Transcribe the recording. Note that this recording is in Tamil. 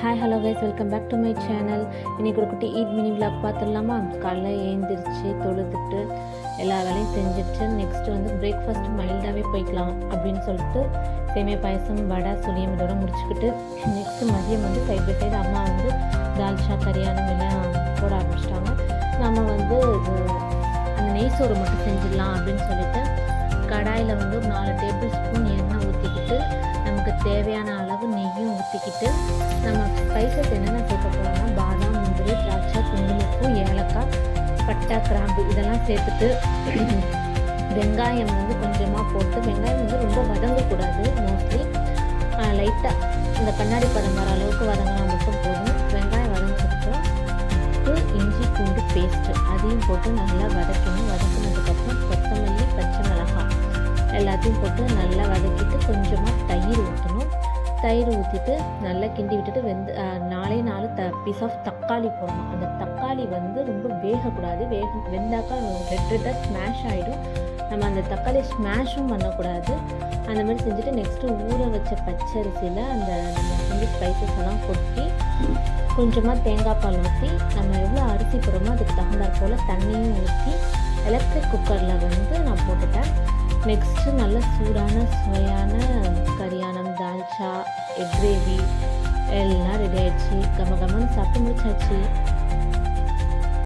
Hi hello guys welcome back to my channel இன்றைக்கி ஒரு குட்டி ஈத் மினி விளாக் பார்த்துடலாமா? காலைல ஏந்திரிச்சு தொழுதுட்டு எல்லா வேலையும் செஞ்சுட்டு நெக்ஸ்ட்டு வந்து பிரேக்ஃபாஸ்ட் மைல்டாகவே போய்க்கலாம் அப்படின்னு சொல்லிட்டு சேமிய பாயசம் வடை சுழியம் இதோட முடிச்சுக்கிட்டு நெக்ஸ்ட்டு மதியம் வந்து சைட் பை சைடு அம்மா வந்து தால்ச்சா கரியானம் எல்லாம் போட ஆரம்பிச்சிட்டாங்க. நம்ம வந்து இது அந்த நெய் சோறு மட்டும் செஞ்சிடலாம் அப்படின்னு சொல்லிட்டு கடாயில் வந்து ஒரு நாலு டேபிள் ஸ்பூன் எண்ணெய் ஊற்றிக்கிட்டு நமக்கு தேவையான அளவு நெய்யும் நம்ம ஸ்பைசஸ் என்னென்ன சேர்க்க போகிறோம்னா பாதாம் முந்திரி திராட்சை குங்குமப்பூ ஏலக்காய் பட்டை கிராம்பு இதெல்லாம் சேர்த்துட்டு வெங்காயம் வந்து கொஞ்சமாக போட்டு வெங்காயம் வந்து ரொம்ப வதங்கக்கூடாது மோஸ்ட்லி லைட்டாக இந்த கண்ணாடி பதம் வர அளவுக்கு வதங்கினா மட்டும் போதும். வெங்காயம் வதங்கினதுக்கப்புறம் உப்பு இஞ்சி பூண்டு பேஸ்ட்டு அதையும் போட்டு நல்லா வதக்கணும். வதக்கினதுக்கப்புறம் கொத்தமல்லி பச்சை மிளகாய் எல்லாத்தையும் போட்டு நல்லா வதக்கி தயிர் ஊற்றிட்டு நல்லா கிண்டி விட்டுட்டு வெந்து நாலே நாலு த பீஸ் ஆஃப் தக்காளி போடணும். அந்த தக்காளி வந்து ரொம்ப வேகக்கூடாது. வேக வெந்தாக்கா ரெட் ரெட்டாக ஸ்மாஷ் ஆகிடும் நம்ம அந்த தக்காளி ஸ்மாஷும் பண்ணக்கூடாது. அந்த மாதிரி செஞ்சுட்டு நெக்ஸ்ட்டு ஊற வச்ச பச்சரிசியில் அந்த நம்ம செஞ்ச ஸ்பைசஸ் எல்லாம் கொட்டி கொஞ்சமாக தேங்காய் பால் ஊற்றி நம்ம எவ்வளோ அரிசி போடுறோமோ அதுக்கு தகுந்தாற் போல் தண்ணியும் ஊற்றி எலக்ட்ரிக் குக்கரில் வந்து நான் போட்டுட்டேன். நெக்ஸ்ட்டு நல்ல சூடான சுவையான கரியானம் தால்ச்சா எக் கிரேவி எல்லாம் ரெடி ஆயிடுச்சு. கம்ம கம்மன்னு சாப்பிட்டு முடிச்சாச்சு.